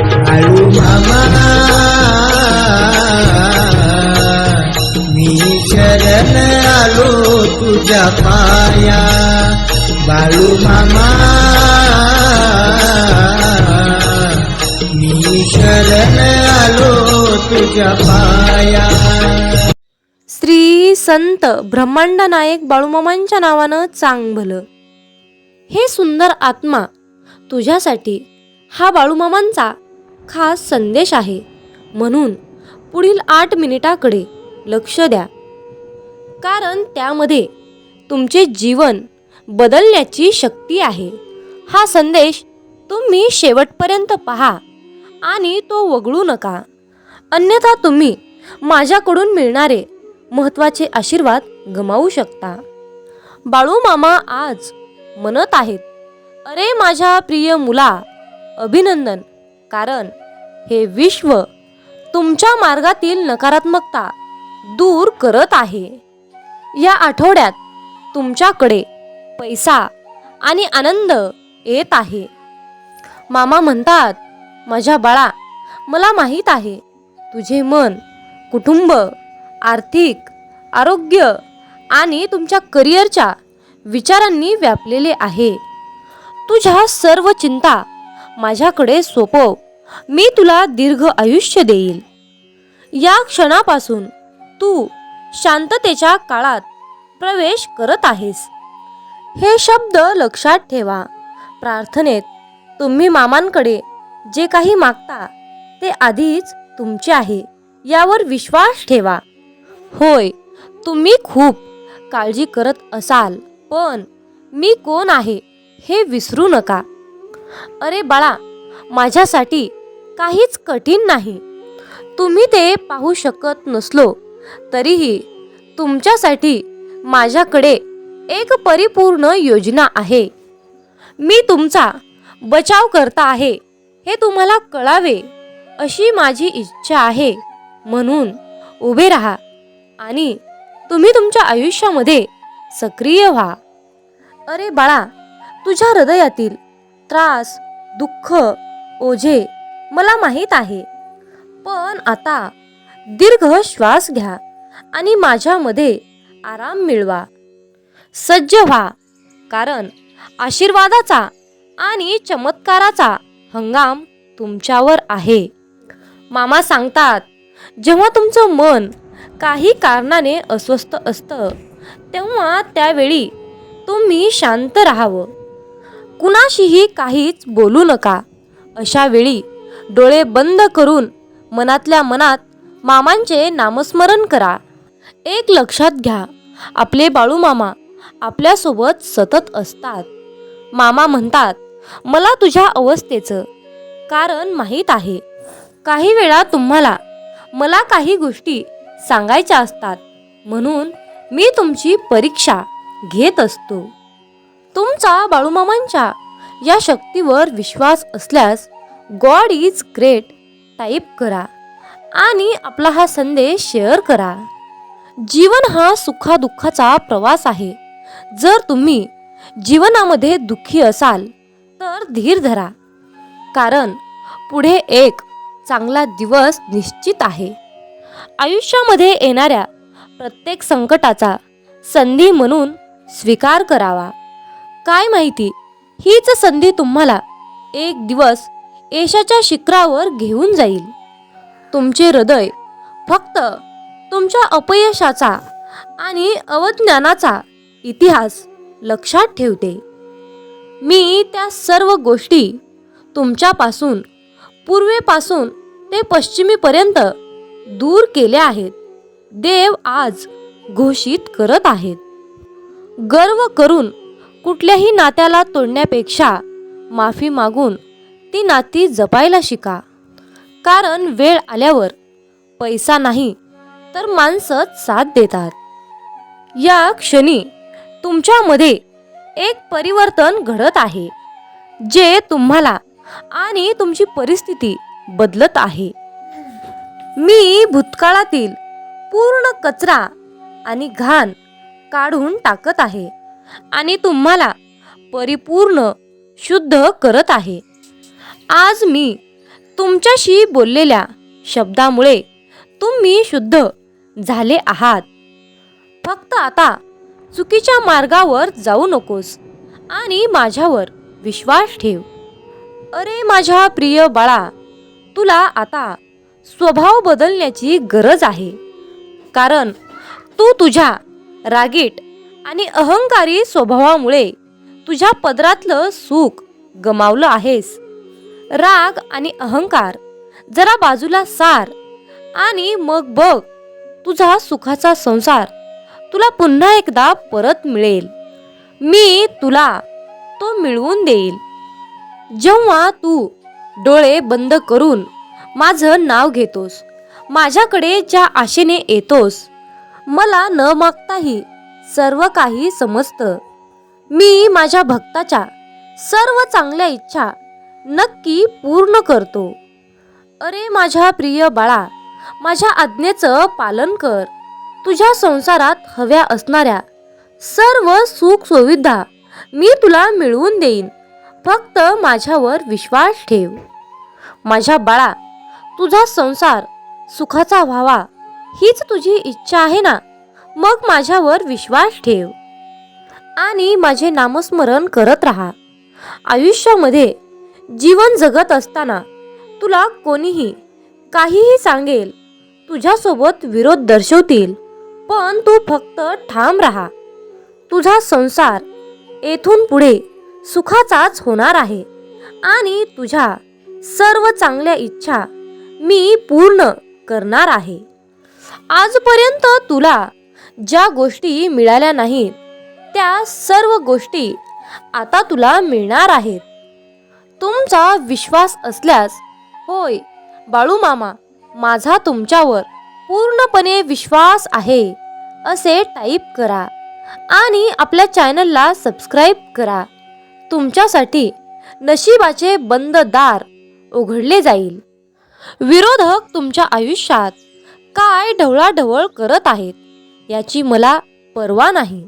बाळू मामा मी शरण आलो तुझ्या पाया. बाळू मामा मी शरण आलो तुझ्या पाया. श्री संत ब्रह्मांड नायक बाळूमामांच्या नावानं चांग भलं हे सुंदर आत्मा तुझ्यासाठी हा बाळूमामांचा खास संदेश आहे. म्हणून पुढील आठ मिनिटाकडे लक्ष द्या. कारण त्यामध्ये तुमचे जीवन बदलण्याची शक्ती आहे. हा संदेश तुम्ही शेवटपर्यंत पहा आणि तो वगळू नका. अन्यथा तुम्ही माझ्याकडून मिळणारे महत्त्वाचे आशीर्वाद गमावू शकता. बाळू मामा आज म्हणत आहेत अरे माझ्या प्रिय मुला अभिनंदन. कारण हे विश्व तुमच्या मार्गातील नकारात्मकता दूर करत आहे. या आठवड्यात तुमच्याकडे पैसा आणि आनंद येत आहे. मामा म्हणतात माझ्या बाळा मला माहीत आहे तुझे मन कुटुंब आर्थिक आरोग्य आणि तुमच्या करिअरच्या विचारांनी व्यापलेले आहे. तुझ्या सर्व चिंता माझ्याकडे सोपव. मी तुला दीर्घ आयुष्य देईल. या क्षणापासून तू शांततेच्या काळात प्रवेश करत आहेस. हे शब्द लक्षात ठेवा. प्रार्थनेत तुम्ही मामांकडे जे काही मागता ते आधीच तुमचे आहे यावर विश्वास ठेवा. होय तुम्ही खूप काळजी करत असाल पण मी कोण आहे हे विसरू नका. अरे बाळा माझ्यासाठी काहीच कठीण नाही. तुम्ही ते पाहू शकत नसलो तरीही तुमच्यासाठी माझ्याकडे एक परिपूर्ण योजना आहे. मी तुमचा बचाव करता आहे हे तुम्हाला कळावे अशी माझी इच्छा आहे. म्हणून उभे राहा आणि तुम्ही तुमच्या आयुष्यामध्ये सक्रिय व्हा. अरे बाळा तुझ्या हृदयातील त्रास दुःख ओझे मला माहीत आहे. पण आता दीर्घ श्वास घ्या आणि माझ्यामध्ये आराम मिळवा. सज्ज व्हा कारण आशीर्वादाचा आणि चमत्काराचा हंगाम तुमच्यावर आहे. मामा सांगतात जेव्हा तुमचं मन काही कारणाने अस्वस्थ असतं तेव्हा त्यावेळी तुम्ही शांत राहावं. कुणाशीही काहीच बोलू नका. अशा वेळी डोळे बंद करून मनातल्या मनात मामांचे नामस्मरण करा. एक लक्षात घ्या आपले बाळू मामा आपल्यासोबत सतत असतात. मामा म्हणतात मला तुझ्या अवस्थेचं कारण माहीत आहे. काही वेळा तुम्हाला मला काही गोष्टी सांगायच्या असतात म्हणून मी तुमची परीक्षा घेत असतो. तुमचा बाळूमामांच्या या शक्तीवर विश्वास असल्यास गॉड इज ग्रेट टाईप करा आणि आपला हा संदेश शेअर करा. जीवन हा सुखादुःखाचा प्रवास आहे. जर तुम्ही जीवनामध्ये दुःखी असाल तर धीर धरा. कारण पुढे एक चांगला दिवस निश्चित आहे. आयुष्यामध्ये येणाऱ्या प्रत्येक संकटाचा संधी म्हणून स्वीकार करावा. काय माहिती? हीच संधी तुम्हाला एक दिवस यशाच्या शिखरावर घेऊन जाईल. तुमचे हृदय फक्त तुमच्या अपयशाचा आणि अवज्ञानाचा इतिहास लक्षात ठेवते. मी त्या सर्व गोष्टी तुमच्यापासून पूर्वेपासून ते पश्चिमेपर्यंत दूर केल्या आहेत. देव आज घोषित करत आहेत. गर्व करून कुठल्याही नात्याला तोडण्यापेक्षा माफी मागून ती नाती जपायला शिका. कारण वेळ आल्यावर पैसा नाही तर माणसं साथ देतात. या क्षणी तुमच्यामध्ये एक परिवर्तन घडत आहे जे तुम्हाला आणि तुमची परिस्थिती बदलत आहे. मी भूतकाळातील पूर्ण कचरा आणि घाण काढून टाकत आहे. आणि तुम्हाला परिपूर्ण शुद्ध करत आहे. आज मी तुमच्याशी बोललेल्या शब्दामुळे तुम्ही शुद्ध झाले आहात. फक्त आता चुकीच्या मार्गावर जाऊ नकोस आणि माझ्यावर विश्वास ठेव. अरे माझ्या प्रिय बाळा तुला आता स्वभाव बदलण्याची गरज आहे. कारण तू तुझ्या रागीट आणि अहंकारी स्वभावामुळे तुझ्या पदरातलं सुख गमावलं आहेस. राग आणि अहंकार जरा बाजूला सार आणि मग बघ तुझा सुखाचा संसार तुला पुन्हा एकदा परत मिळेल. मी तुला तो मिळवून देईल. जेव्हा तू डोळे बंद करून माझं नाव घेतोस माझ्याकडे ज्या आशेने येतोस मला न मागताही सर्व काही समजतं. मी माझ्या भक्ताच्या सर्व चांगल्या इच्छा नक्की पूर्ण करतो. अरे माझ्या प्रिय बाळा माझ्या आज्ञेचं पालन कर. तुझ्या संसारात हव्या असणाऱ्या सर्व सुख सुविधा मी तुला मिळवून देईन. फक्त माझ्यावर विश्वास ठेव. माझ्या बाळा तुझा संसार सुखाचा व्हावा हीच तुझी इच्छा आहे ना? मग माझ्यावर विश्वास ठेव आणि माझे नामस्मरण करत राहा. आयुष्यामध्ये जीवन जगत असताना तुला कोणीही काहीही सांगेल तुझ्यासोबत विरोध दर्शवतील पण तू फक्त ठाम राहा. तुझा संसार येथून पुढे सुखाचाच होणार आहे आणि तुझ्या सर्व चांगल्या इच्छा मी पूर्ण करणार आहे. आजपर्यंत तुला ज्या गोष्टी मिळाल्या नाहीत त्या सर्व गोष्टी आता तुला मिळणार आहेत. तुमचा विश्वास असल्यास होय बाळू मामा माझा तुमच्यावर पूर्णपणे विश्वास आहे असे टाईप करा आणि आपल्या चॅनलला सबस्क्राईब करा. तुमच्यासाठी नशिबाचे बंद दार उघडले जाईल. विरोधक तुमच्या आयुष्यात काय ढवळाढवळ करत आहेत? याची मला पर्वा नाही.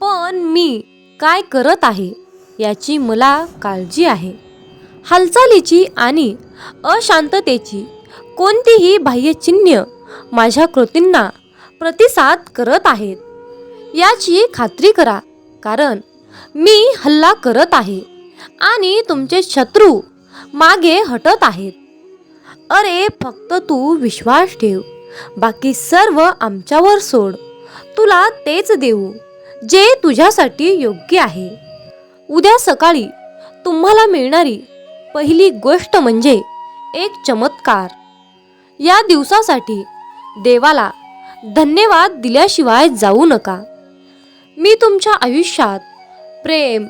पण मी काय करत आहे याची मला काळजी आहे. हालचालीची आणि अशांततेची कोणतीही बाह्यचिन्ह माझ्या कृतींना प्रतिसाद करत आहेत. याची खात्री करा कारण मी हल्ला करत आहे आणि तुमचे शत्रू मागे हटत आहेत. अरे फक्त तू विश्वास ठेव. बाकी सर्व आमच्यावर सोड. तुला तेच देऊ जे तुझ्यासाठी योग्य आहे. उद्या सकाळी तुम्हाला मिळणारी पहिली गोष्ट म्हणजे एक चमत्कार. या दिवसासाठी देवाला धन्यवाद दिल्याशिवाय जाऊ नका. मी तुमच्या आयुष्यात प्रेम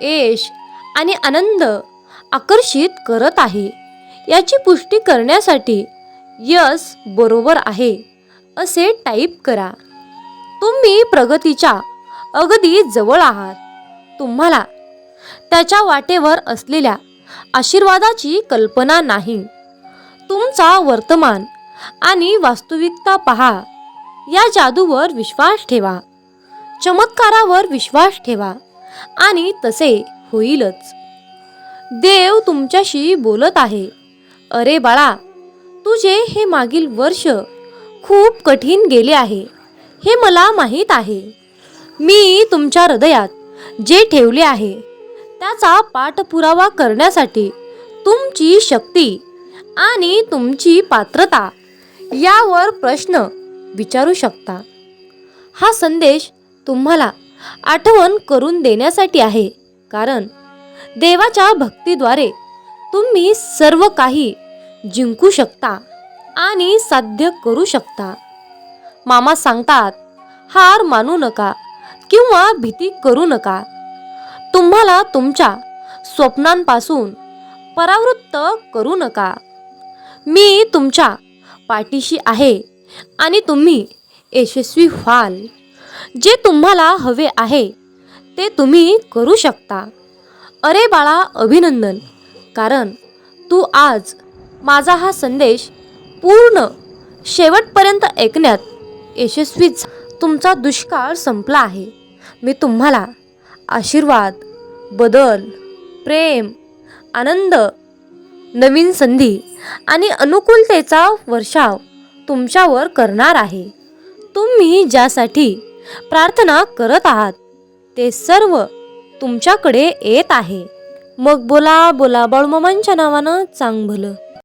यश आणि आनंद आकर्षित करत आहे. याची पुष्टी करण्यासाठी यस बरोबर आहे असे टाईप करा. तुम्ही प्रगतीच्या अगदी जवळ आहात. तुम्हाला त्याच्या वाटेवर असलेल्या आशीर्वादाची कल्पना नाही. तुमचा वर्तमान आणि वास्तविकता पहा. या जादूवर विश्वास ठेवा. चमत्कारावर विश्वास ठेवा आणि तसे होईलच. देव तुमच्याशी बोलत आहे. अरे बाळा तुझे हे मागील वर्ष खूप कठीण गेले आहे हे मला माहीत आहे. मी तुमच्या हृदयात जे ठेवले आहे त्याचा पाठपुरावा करण्यासाठी तुमची शक्ती आणि तुमची पात्रता यावर प्रश्न विचारू शकता. हा संदेश तुम्हाला आठवण करून देण्यासाठी आहे कारण देवाच्या भक्तीद्वारे तुम्ही सर्व काही जिंकू शकता आणि साध्य करू शकता. मामा सांगतात हार मानू नका किंवा भीती करू नका. तुम्हाला तुमच्या स्वप्नांपासून परावृत्त करू नका. मी तुमच्या पाठीशी आहे आणि तुम्ही यशस्वी व्हाल. जे तुम्हाला हवे आहे ते तुम्ही करू शकता. अरे बाळा अभिनंदन. कारण तू आज माझा हा संदेश पूर्ण शेवटपर्यंत ऐकण्यात यशस्वीच तुमचा दुष्काळ संपला आहे. मी तुम्हाला आशीर्वाद बदल प्रेम आनंद नवीन संधी आणि अनुकूलतेचा वर्षाव तुमच्यावर करणार आहे. तुम्ही ज्यासाठी प्रार्थना करत आहात ते सर्व तुमच्याकडे येत आहे. मग बोला बोला बाळूमामांच्या नावानं चांग भलं